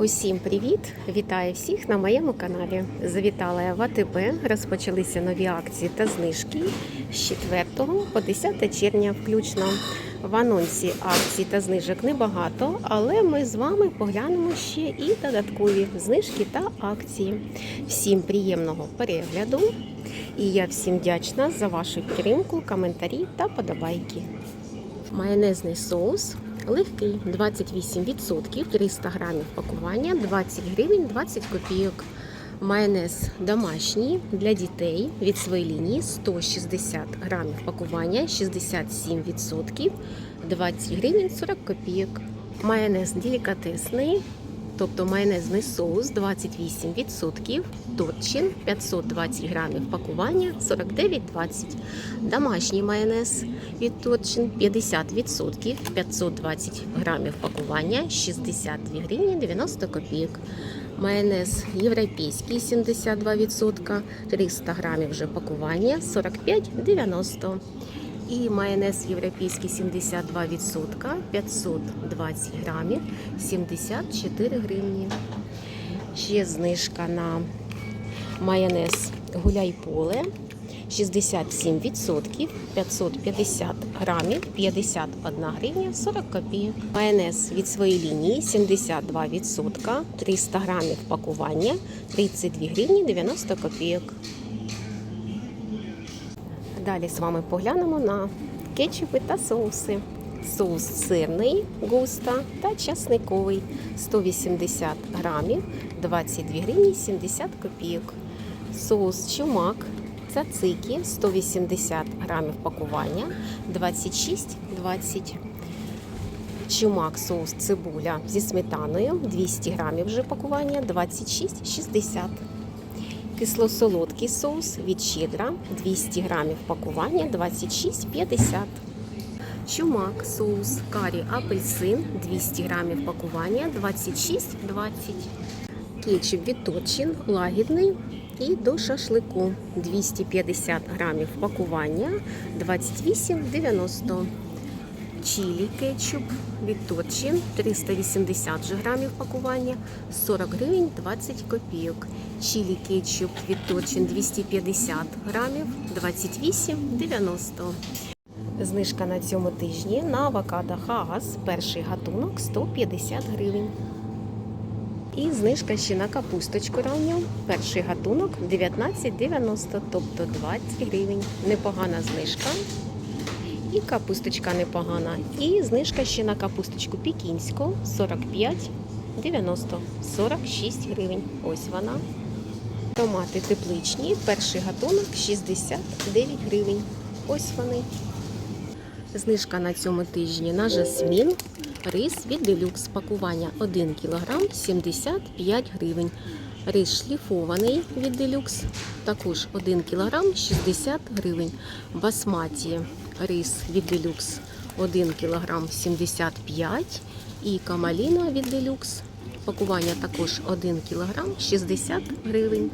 Усім привіт! Вітаю всіх на моєму каналі. Завітала я в АТБ. Розпочалися нові акції та знижки з 4 по 10 червня включно. В анонсі акцій та знижок небагато, але ми з вами поглянемо ще і додаткові знижки та акції. Всім приємного перегляду! І я всім вдячна за вашу підтримку, коментарі та подобайки. Майонезний соус легкий 28%, 300 грамів пакування, 20 гривень 20 копійок. Майонез домашній для дітей від своєї лінії 160 грамів пакування, 67%, 20 гривень 40 копійок. Майонез делікатесний, тобто майонезний соус 28%, торчин 520 грамів пакування 49,20. Домашній майонез від торчин 50%, 520 грамів пакування 62 гривні 90 копійок. Майонез європейський 72%, 300 грамів вже пакування 45,90. І майонез європейський 72%, 520 грамів, 74 гривні. Ще знижка на майонез гуляй поле 67%, 550 грамів, 51 гривня, 40 копійок. Майонез від своєї лінії 72%, 300 грамів пакування, 32 гривні, 90 копійок. Далі з вами поглянемо на кетчупи та соуси. Соус сирний густа та часниковий 180 грамів, 22 гривні 70 копійок. Соус чумак цацики 180 грамів пакування, 26,20. Чумак соус цибуля зі сметаною 200 грамів вже пакування, 26,60. Кисло-солодкий соус від щедра 200 грамів пакування 26,50. Чумак соус карі апельсин 200 грамів пакування 26,20. Кетчуп від Торчин лагідний і до шашлику 250 грамів пакування 28,90. Чилі кетчуп від Торчин 380 грамів пакування 40 гривень 20 копійок. Чилі кетчуп від Торчин 250 грамів 28,90. Знижка на цьому тижні на авокадо Хагас перший гатунок 150 гривень. І знижка ще на капусточку ранню. Перший гатунок 19,90, тобто 20 гривень. Непогана знижка. І капусточка непогана. І знижка ще на капусточку пекінську 45,90, 46 гривень. Ось вона. Томати тепличні, перший гатунок 69 гривень. Ось вони. Знижка на цьому тижні на жасмін. Рис від делюкс пакування 1 кг 75 гривень. Рис шліфований від делюкс також 1 кг 60 гривень. Басматі рис від делюкс 1 кг 75 і камаліна від делюкс пакування також 1 кг 60 гривень.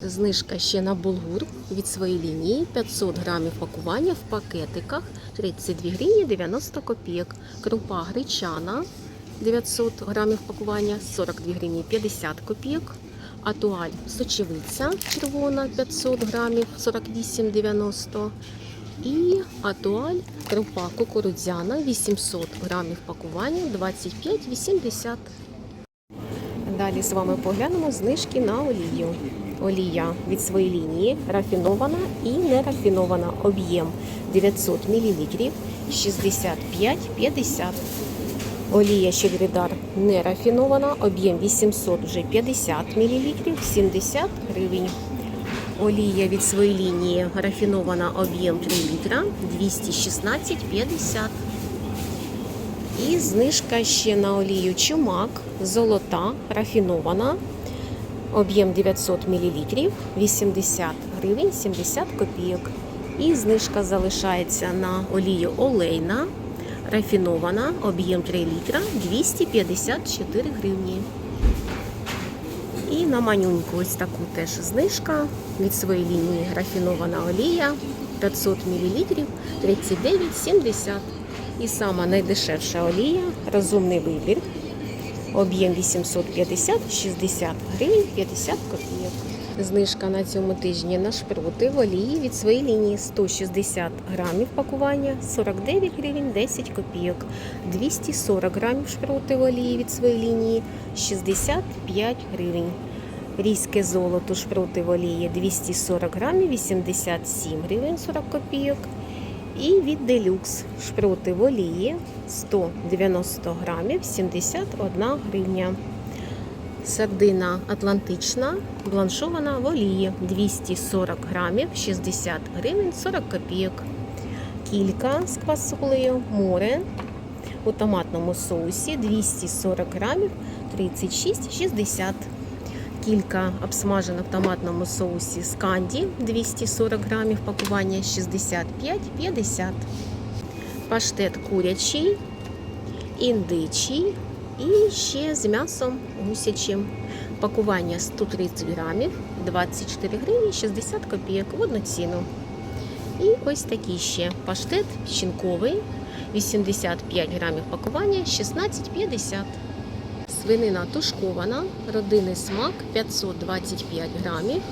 Знижка ще на булгур від своєї лінії 500 грамів пакування в пакетиках 32 гривні 90 копійок. Крупа гречана 900 грамів пакування 42 гривні 50 копійок. Атуаль сочевиця червона 500 грамів 48,90. І атуаль крупа кукурудзяна 800 грамів пакування 25,80. Далі з вами поглянемо знижки на олію. Олія від своєї лінії рафінована і нерафінована. Об'єм 900 мл 65,50. Олія Щедрідар нерафінована, об'єм 800 вже 50 мл 70 гривень. Олія від своєї лінії рафінована об'єм 3 літра 216,50. І знижка ще на олію чумак, золота, рафінована, об'єм 900 мл, 80 гривень 70 копійок. І знижка залишається на олію олейна, рафінована, об'єм 3 літра, 254 гривні. І на манюньку ось таку теж знижка від своєї лінії рафінована олія 500 мл 39,70. І сама найдешевша олія, розумний вибір Об'єм 850, 60 гривень 50 копійок. Знижка на цьому тижні на шпроти в олії від своєї лінії 160 грамів пакування 49 гривень 10 копійок. 240 грамів шпроти в олії від своєї лінії 65 гривень. Різьке золото шпроти в олії 240 грамів 87 гривень 40 копійок. І від делюкс шпроти в олії 190 грамів 71 гривня. Сардина атлантична, бланшована в олії 240 грамів 60 гривень 40 копійок. Кілька з квасолею, море у томатному соусі 240 грамів 36,60. Кілька обсмажено в томатному соусі з канді 240 грамів пакування 65,50. Паштет курячий, індичий і ще з м'ясом гусячим. Пакування 130 грамів, 24 гривні 60 копійок в одну ціну. І ось такий ще паштет печінковий, 85 грамів пакування, 16,50. Свинина тушкована, родинний смак 525 грамів,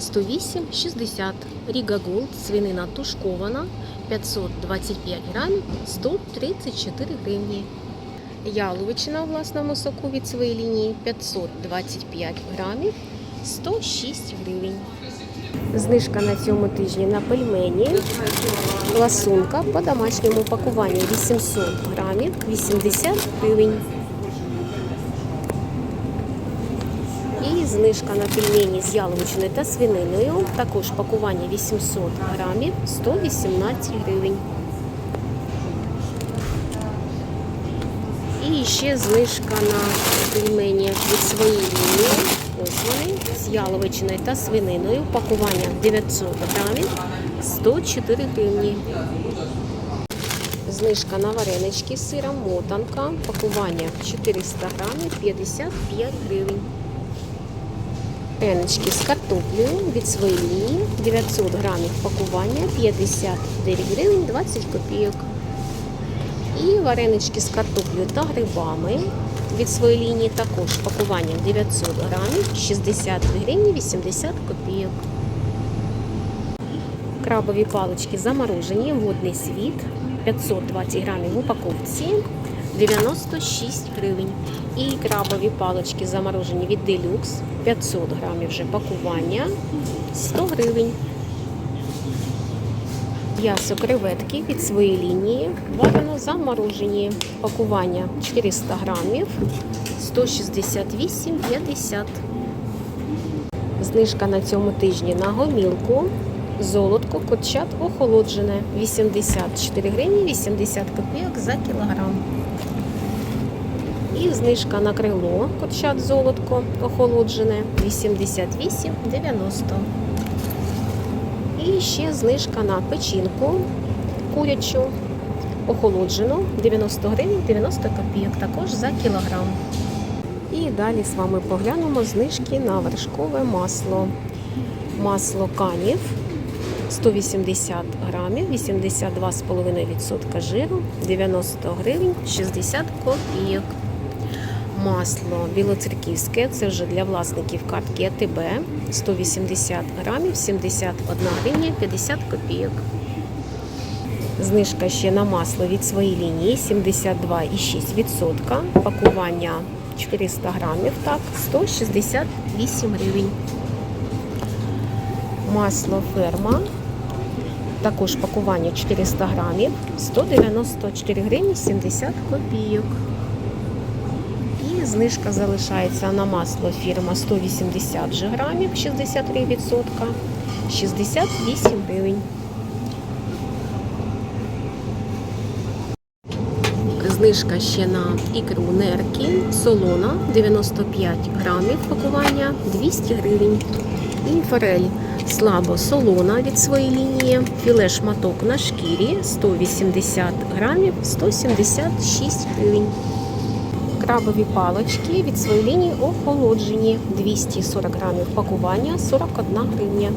108,60. Ріга Голд, свинина тушкована, 525 грамів, 134 гривні. Яловичина у власному соку від своєї лінії 525 грамів, 106 гривень. Знижка на цьому тижні на пельмені. Ласунка по домашньому пакуванню 800 грамів, 80 гривень. І знижка на пельмені з яловичиною та свининою. Також пакування 800 грамів, 118 гривень. І ще знижка на пельмені від своєї лінії. Ось вони з яловичиною та свининою. Пакування 900 грамів, 104 гривні. Знижка на варенички з сиром мотанка. Пакування 400 грамів, 55 гривень. Варенички з картоплею від лінії 900 грамів пакування 59 гривень 20 копійок. І варенички з картоплею та грибами від своєї лінії також пакування 900 грамів 60 гривень 80 копійок. Крабові палички заморожені, водний світ 520 грамів в упаковці 96 гривень. І крабові палички заморожені від Deluxe 500 грамів вже пакування 100 гривень. М'ясо креветки від своєї лінії варено заморожені. Пакування 400 грамів 168,50. Знижка на цьому тижні на гомілку. Золотко курчат охолоджене 84 гривні 80 копійок за кілограм. І знижка на крило курчат золотко охолоджене 88,90. І ще знижка на печінку курячу охолоджену 90 гривень 90 копійок, також за кілограм. І далі з вами поглянемо знижки на вершкове масло. Масло канів 180 грамів, 82,5% жиру, 90 гривень 60 копійок. Масло білоцерківське, це вже для власників картки АТБ, 180 грамів, 71 гривня 50 копійок. Знижка ще на масло від своєї лінії 72,6%. Пакування 400 грамів, так, 168 гривень. Масло ферма. Також пакування 400 грамів, 194 гривні 70 копійок. І знижка залишається на масло фірма 180 же грамів, 63%, 68 гривень. Знижка ще на ікру нерки, солона 95 грамів пакування 200 гривень. І форель слабо солона від своєї лінії, філе шматок на шкірі 180 грамів 176 гривень. Крабові палочки від своєї лінії охолоджені 240 грамів пакування 41 гривня.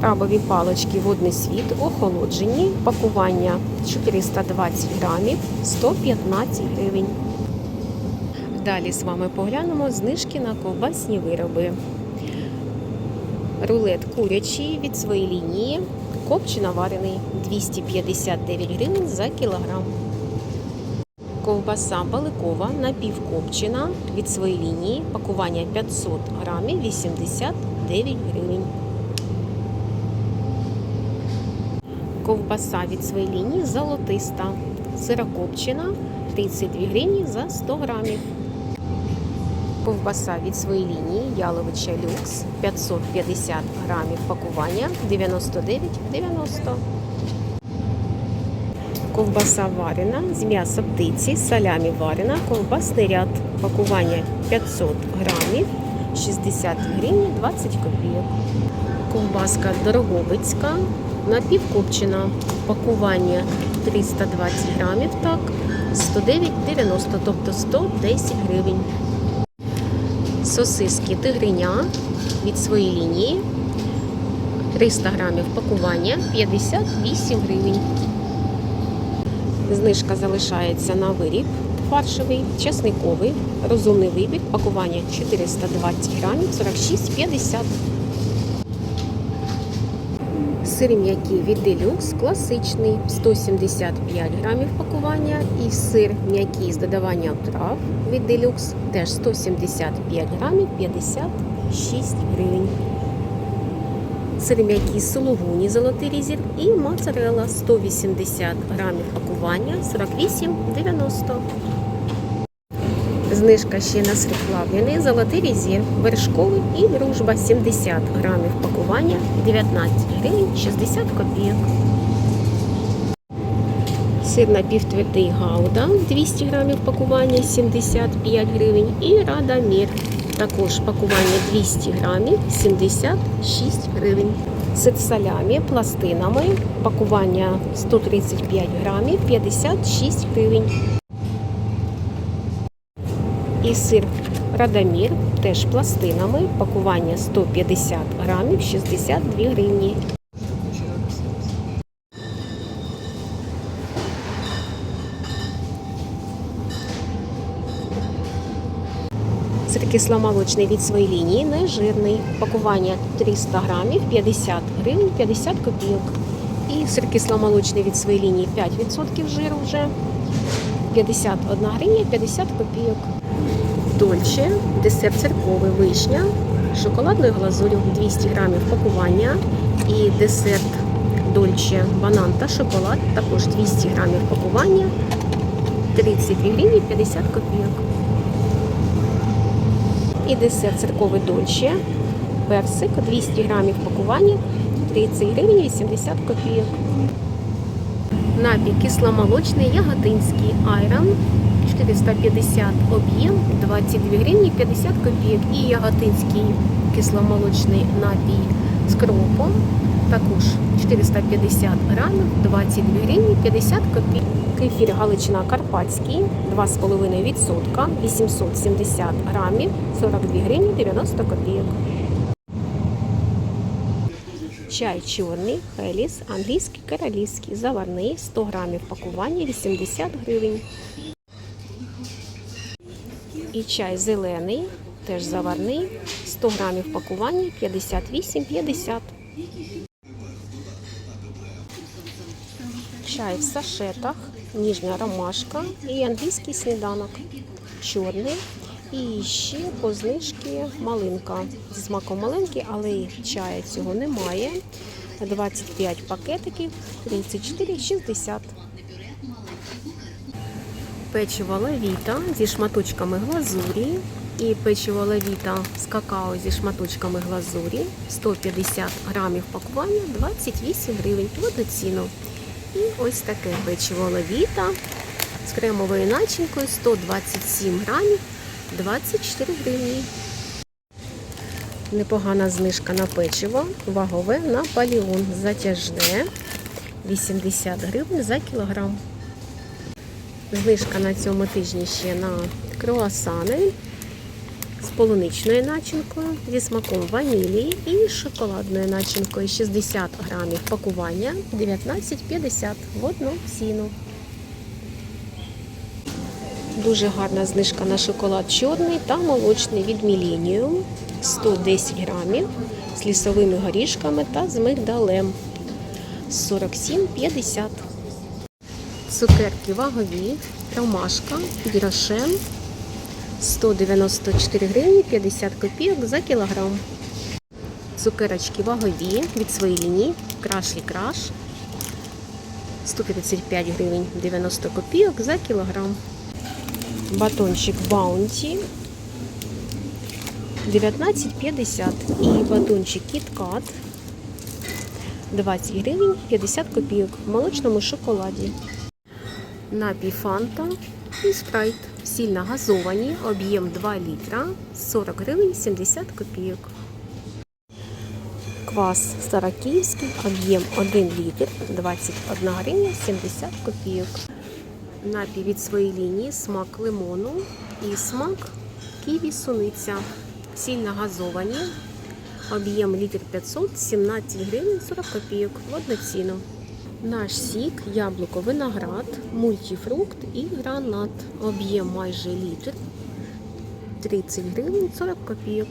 Крабові палочки водний світ охолоджені. Пакування 420 грамів 115 гривень. Далі з вами поглянемо знижки на ковбасні вироби. Рулет курячий від своєї лінії, копчено варений 259 гривень за кілограм. Ковбаса баликова напівкопчена від своєї лінії, пакування 500 грамів 89 гривень. Ковбаса від своєї лінії золотиста, сирокопчена 32 гривні за 100 грамів. Ковбаса від своєї лінії Яловича Люкс 550 грамів пакування 99,90. Ковбаса варена з м'яса птиці, салямі варена, ковбасний ряд, пакування 500 грамів 60 гривень 20 копійок. Ковбаска Дороговицька, напівкопчена, пакування 320 грамів, так, 109,90, тобто 110 гривень. Сосиски тигриня від своєї лінії 300 грамів пакування 58 гривень. Знижка залишається на виріб фаршовий, чесниковий, розумний вибір, пакування 420 грамів 46,50. Сир м'який від Делюкс класичний 175 грамів пакування і сир м'який з додаванням трав від Делюкс теж 175 грамів 56 гривень. Сир м'який сулугуні золотий резерв і моцарелла 180 грамів пакування 48,90. Знижка ще на сир золотий резерв, вершковий і дружба 70 грамів пакування 19 гривень 60 копійок. Сир напівтвердий гауда 200 грамів пакування 75 гривень і рада мір. Також пакування 200 грамів 76 гривень. Сир салямі пластинами пакування 135 грамів 56 гривень. І сир Радамір теж пластинами, пакування 150 грамів 62 гривні. Сир кисломолочний від своєї лінії, нежирний. Пакування 300 грамів 50 гривень 50 копійок. І сир кисломолочний від своєї лінії 5% жиру вже 51 гривня 50 копійок. Дольче, десерт церковий вишня, шоколадною глазурю 200 грамів пакування і десерт Дольче банан та шоколад також 200 грамів пакування 32 гривні 50 копійок. І десерт церковий Дольче, персик 200 грамів пакування 30 гривень 80 копійок. Напій кисломолочний яготинський айрон 450 об'єм 22 гривні 50 копійок. І яготинський кисломолочний напій з кропом також 450 грамів 22 гривні 50 копійок. Кефір Галичина Карпатський 2,5% 870 грамів 42 гривні 90 копійок. Чай чорний, хеліс, англійський королівський, заварний, 100 грамів пакування 80 гривень. І чай зелений, теж заварний, 100 грамів пакування 58,50. Чай в сашетах, ніжня ромашка і англійський сніданок. Чорний. І ще по знижки малинка. Зі смаком маленький, але чая цього немає. 25 пакетиків, 34,60. Печиво лавіта зі шматочками глазурі. І печиво лавіта з какао зі шматочками глазурі. 150 грамів пакування, 28 гривень. В одну ціну. І ось таке печиво лавіта з кремовою начинкою 127 грамів. 24 гривні. Непогана знижка на печиво, вагове Наполеон затяжне 80 гривень за кілограм. Знижка на цьому тижні ще на круасани з полуничною начинкою, зі смаком ванілі і шоколадною начинкою 60 грамів пакування 19,50 в одну ціну. Дуже гарна знижка на шоколад чорний та молочний від Millennium. 110 грамів з лісовими горішками та з мигдалем. 47,50. Цукерки вагові, ромашка під 194 гривні 50 копійок за кілограм. Цукерочки вагові від своєї лінії крашлі краш 135 гривень 90 копійок за кілограм. Батончик Баунті 19,50 і батончик KitKat 20 гривень 50 копійок в молочному шоколаді. Напій Фанта і спрайт. Сильно газовані, об'єм 2 літра, 40 гривень 70 копійок. Квас Старокиївський, об'єм 1 літр, 21 гривня 70 копійок. Напій від своєї лінії смак лимону і смак ківі суниця. Сильно газовані. Об'єм літр 500, 17 гривень 40 копійок в одну ціну. Наш сік, яблуко, виноград, мультифрукт і гранат. Об'єм майже літр. 30 гривень 40 копійок.